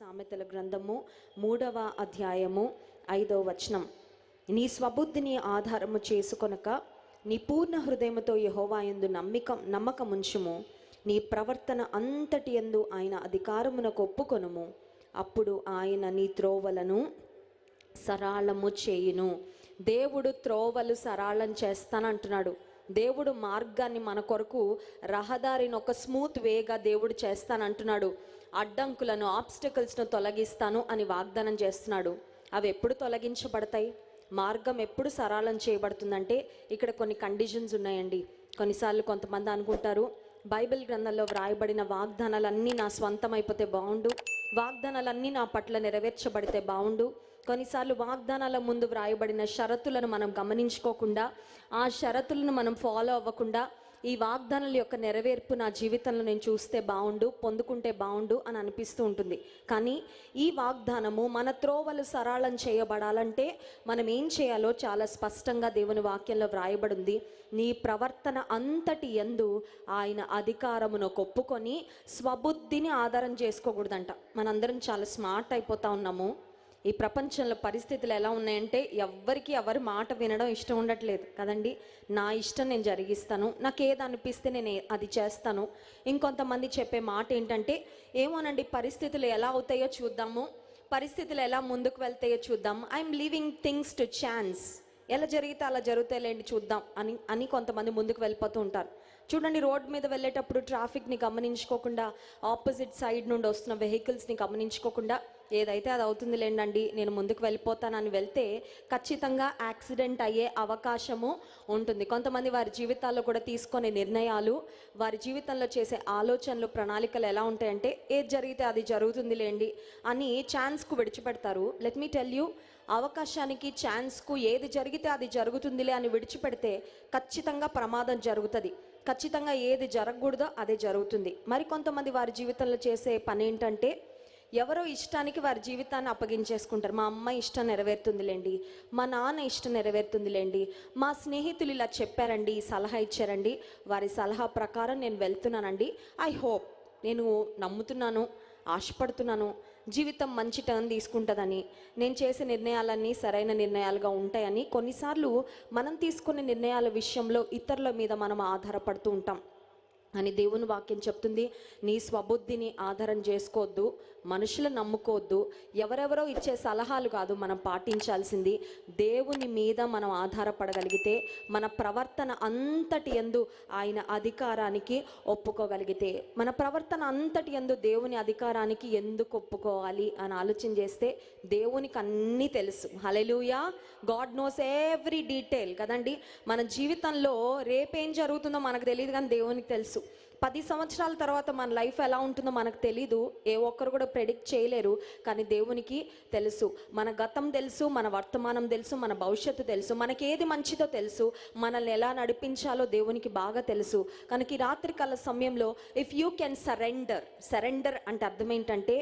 సామెతల గ్రంథము మూడవ అధ్యాయము ఐదవ వచనం. నీ స్వబుద్ధిని ఆధారము చేసుకొనక నీ పూర్ణ హృదయముతో యహోవాయందు నమ్మిక నమ్మకముంచుము. నీ ప్రవర్తన అంతటి యందు ఆయన అధికారమునకు ఒప్పుకొనుము. అప్పుడు ఆయన నీ త్రోవలను సరాళము చేయును. దేవుడు త్రోవలు సరాళం చేస్తానంటున్నాడు. దేవుడు మార్గాన్ని మన కొరకు రహదారిని ఒక స్మూత్ వేగా దేవుడు చేస్తానంటున్నాడు. అడ్డంకులను ఆబ్స్టకల్స్ను తొలగిస్తాను అని వాగ్దానం చేస్తున్నాడు. అవి ఎప్పుడు తొలగించబడతాయి? మార్గం ఎప్పుడు సరళం చేయబడుతుందంటే ఇక్కడ కొన్ని కండిషన్స్ ఉన్నాయండి. కొన్నిసార్లు కొంతమంది అనుకుంటారు బైబిల్ గ్రంథంలో వ్రాయబడిన వాగ్దానాలన్నీ నా స్వంతం అయిపోతే బాగుండు వాగ్దానాలన్నీ నా పట్ల నెరవేర్చబడితే బాగుండు కొన్నిసార్లు వాగ్దానాల ముందు వ్రాయబడిన షరతులను మనం గమనించుకోకుండా ఆ షరతులను మనం ఫాలో అవ్వకుండా ఈ వాగ్దానాల యొక్క నెరవేర్పు నా జీవితంలో నేను చూస్తే బాగుండు పొందుకుంటే బాగుండు అని అనిపిస్తూ ఉంటుంది. కానీ ఈ వాగ్దానము మన త్రోవలు సరళం చేయబడాలంటే మనం ఏం చేయాలో చాలా స్పష్టంగా దేవుని వాక్యంలో వ్రాయబడింది. నీ ప్రవర్తన అంతటి ఎందు ఆయన అధికారమును కొప్పుకొని స్వబుద్ధిని ఆధారం చేసుకోకూడదంట. మనందరం చాలా స్మార్ట్ అయిపోతా ఉన్నాము. ఈ ప్రపంచంలో పరిస్థితులు ఎలా ఉన్నాయంటే ఎవ్వరికి ఎవరి మాట వినడం ఇష్టం ఉండట్లేదు. కదండి? నా ఇష్టం నేను జరిగిస్తాను. నాకు ఏది అనిపిస్తే నేను అది చేస్తాను. ఇంకొంతమంది చెప్పే మాట ఏంటంటే ఏమోనండి పరిస్థితులు ఎలా అవుతాయో చూద్దాము. పరిస్థితులు ఎలా ముందుకు వెళ్తాయో చూద్దాం I'm leaving things to chance ఎలా జరిగితే అలా జరుగుతాయిలేండి చూద్దాం అని అని కొంతమంది ముందుకు వెళ్ళిపోతూ ఉంటారు. చూడండి రోడ్ మీద వెళ్ళేటప్పుడు ట్రాఫిక్ని గమనించుకోకుండా ఆపోజిట్ సైడ్ నుండి వస్తున్న వెహికల్స్ని గమనించుకోకుండా ఏదైతే అది అవుతుంది లేండండి నేను ముందుకు వెళ్ళిపోతానని వెళ్తే ఖచ్చితంగా యాక్సిడెంట్ అయ్యే అవకాశము ఉంటుంది. కొంతమంది వారి జీవితాల్లో కూడా తీసుకునే నిర్ణయాలు వారి జీవితంలో చేసే ఆలోచనలు ప్రణాళికలు ఎలా ఉంటాయంటే ఏది జరిగితే అది జరుగుతుంది లేండి అని ఛాన్స్కు విడిచిపెడతారు. లెట్ మీ టెల్ యూ అవకాశానికి ఛాన్స్కు ఏది జరిగితే అది జరుగుతుందిలే అని విడిచిపెడితే ఖచ్చితంగా ప్రమాదం జరుగుతుంది. ఖచ్చితంగా ఏది జరగకూడదో అదే జరుగుతుంది. మరి కొంతమంది వారి జీవితంలో చేసే పని ఏంటంటే ఎవరో ఇష్టానికి వారి జీవితాన్ని అప్పగించేసుకుంటారు. మా అమ్మ ఇష్టం నెరవేరుతుందిలేండి. మా నాన్న ఇష్టం నెరవేరుతుందిలేండి. మా స్నేహితులు ఇలా చెప్పారండి సలహా ఇచ్చారండి. వారి సలహా ప్రకారం నేను వెళ్తున్నానండి. ఐ హోప్ నేను నమ్ముతున్నాను ఆశపడుతున్నాను. జీవితం మంచి టర్న్ తీసుకుంటుందని నేను చేసే నిర్ణయాలన్నీ సరైన నిర్ణయాలుగా ఉంటాయని కొన్నిసార్లు మనం తీసుకునే నిర్ణయాల విషయంలో ఇతరుల మీద మనం ఆధారపడుతూ ఉంటాం. అని దేవుని వాక్యం చెప్తుంది. నీ స్వబుద్ధిని ఆధారం చేసుకోవద్దు మనుషులు నమ్ముకోవద్దు ఎవరెవరో ఇచ్చే సలహాలు కాదు మనం పాటించాల్సింది. దేవుని మీద మనం ఆధారపడగలిగితే మన ప్రవర్తన అంతటి ఎందు ఆయన అధికారానికి ఒప్పుకోగలిగితే మన ప్రవర్తన అంతటి ఎందు దేవుని అధికారానికి ఎందుకు ఒప్పుకోవాలి అని ఆలోచన చేస్తే దేవునికి అన్నీ తెలుసు. Hallelujah God knows every detail కదండి? మన జీవితంలో రేపేం జరుగుతుందో మనకు తెలియదు కానీ దేవునికి తెలుసు. పది సంవత్సరాల తర్వాత మన లైఫ్ ఎలా ఉంటుందో మనకు తెలీదు. ఏ ఒక్కరు కూడా ప్రెడిక్ట్ చేయలేరు. కానీ దేవునికి తెలుసు. మన గతం తెలుసు మన వర్తమానం తెలుసు మన భవిష్యత్తు తెలుసు మనకి ఏది మంచిదో తెలుసు మనల్ని ఎలా నడిపించాలో దేవునికి బాగా తెలుసు. కనుక ఈ రాత్రికాల సమయంలో if you can surrender surrender అంటే అర్థం ఏంటంటే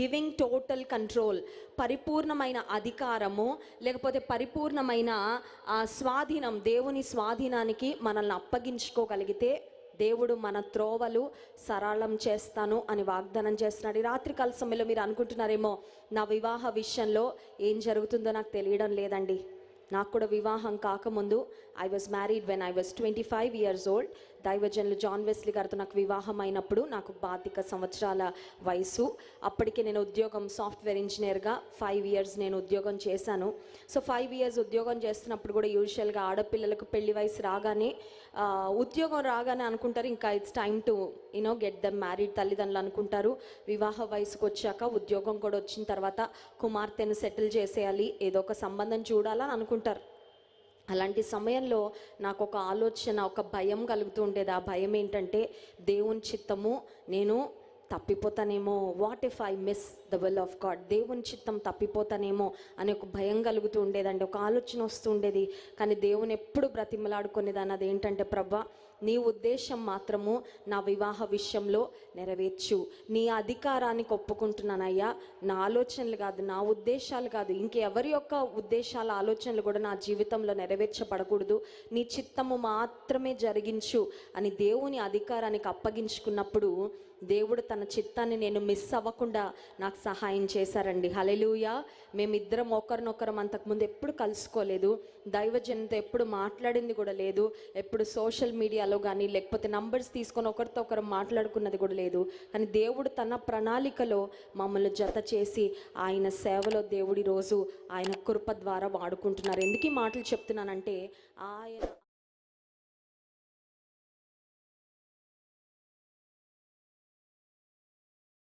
గివింగ్ టోటల్ కంట్రోల్ పరిపూర్ణమైన అధికారము లేకపోతే పరిపూర్ణమైన ఆ స్వాధీనం దేవుని స్వాధీనానికి మనల్ని అప్పగించుకోగలిగితే దేవుడు మన త్రోవలు సరళం చేస్తాను అని వాగ్దానం చేస్తున్నాడు. ఈ రాత్రికాల సమయంలో మీరు అనుకుంటున్నారేమో నా వివాహ విషయంలో ఏం జరుగుతుందో నాకు తెలియడం లేదండి. నాకు కూడా వివాహం కాకముందు I was married when I was twenty five years old దైవజనులు జాన్ వెస్లీ గారితో నాకు వివాహం అయినప్పుడు నాకు బాధిక సంవత్సరాల వయసు. అప్పటికే నేను ఉద్యోగం సాఫ్ట్వేర్ ఇంజనీర్గా ఫైవ్ ఇయర్స్ నేను ఉద్యోగం చేశాను. సో ఫైవ్ ఇయర్స్ ఉద్యోగం చేస్తున్నప్పుడు కూడా యూజువల్గా ఆడపిల్లలకు పెళ్ళి వయసు రాగానే ఉద్యోగం రాగానే అనుకుంటారు. ఇంకా it's time to you know get them married తల్లిదండ్రులు అనుకుంటారు. వివాహ వయసుకు వచ్చాక ఉద్యోగం కూడా వచ్చిన తర్వాత కుమార్తెను సెటిల్ చేసేయాలి. ఏదో ఒక సంబంధం చూడాలని అనుకుంటారు. అలాంటి సమయంలో నాకు ఒక ఆలోచన ఒక భయం కలుగుతూ ఉండేది. ఆ భయం ఏంటంటే దేవుని చిత్తము నేను తప్పిపోతానేమో? What if I miss the will of God దేవుని చిత్తం తప్పిపోతానేమో అనే ఒక భయం కలుగుతూ ఉండేదండి. ఒక ఆలోచన వస్తూ ఉండేది. కానీ దేవుని ఎప్పుడు బ్రతిమలాడుకునేదాన్ని? అది ఏంటంటే ప్రభా నీ ఉద్దేశం మాత్రము నా వివాహ విషయంలో నెరవేర్చు. నీ అధికారానికి ఒప్పుకుంటున్నానయ్యా నా ఆలోచనలు కాదు నా ఉద్దేశాలు కాదు. ఇంకెవరి యొక్క ఉద్దేశాల ఆలోచనలు కూడా నా జీవితంలో నెరవేర్చబడకూడదు. నీ చిత్తము మాత్రమే జరిగించు అని దేవుని అధికారానికి అప్పగించుకున్నప్పుడు దేవుడు తన చిత్తాన్ని నేను మిస్ అవ్వకుండా నాకు సహాయం చేశారండి. హలెలుయా మేమిద్దరం ఒకరినొకరం అంతకుముందు ఎప్పుడు కలుసుకోలేదు. దైవజనంతో ఎప్పుడు మాట్లాడింది కూడా లేదు. ఎప్పుడు సోషల్ మీడియాలో కానీ లేకపోతే నంబర్స్ తీసుకొని ఒకరితో ఒకరు మాట్లాడుకున్నది కూడా లేదు. కానీ దేవుడు తన ప్రణాళికలో మమ్మల్ని జత చేసి ఆయన సేవలో దేవుడి రోజు ఆయన కృప ద్వారా వాడుకుంటున్నారు. ఎందుకు ఈ మాటలు చెప్తున్నానంటే ఆయన